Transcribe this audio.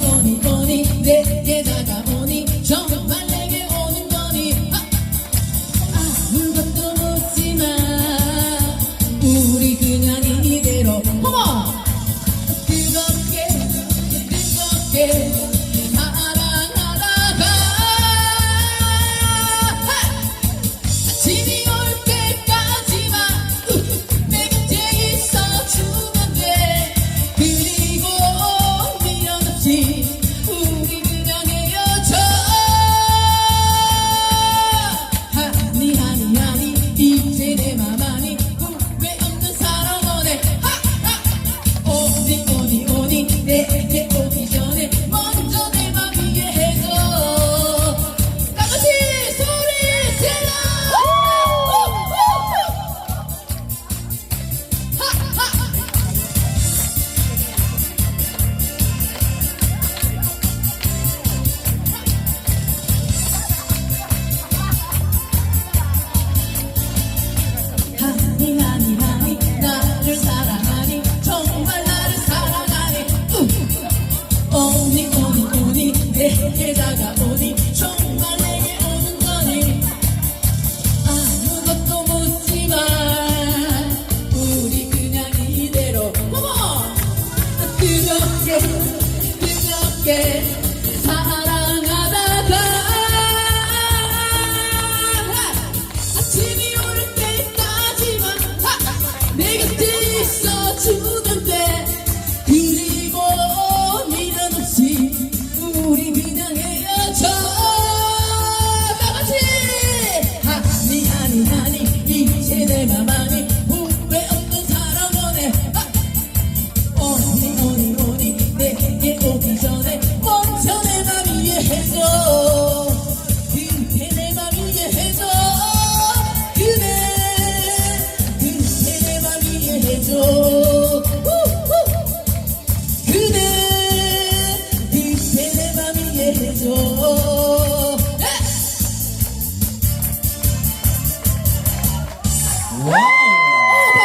Bonnie, Bonnie. me. 내게 다가오니 정말 내게 오는 거니? 아무것도 묻지마 우리 그냥 이대로. 뜨겁게 뜨겁게. de mamá.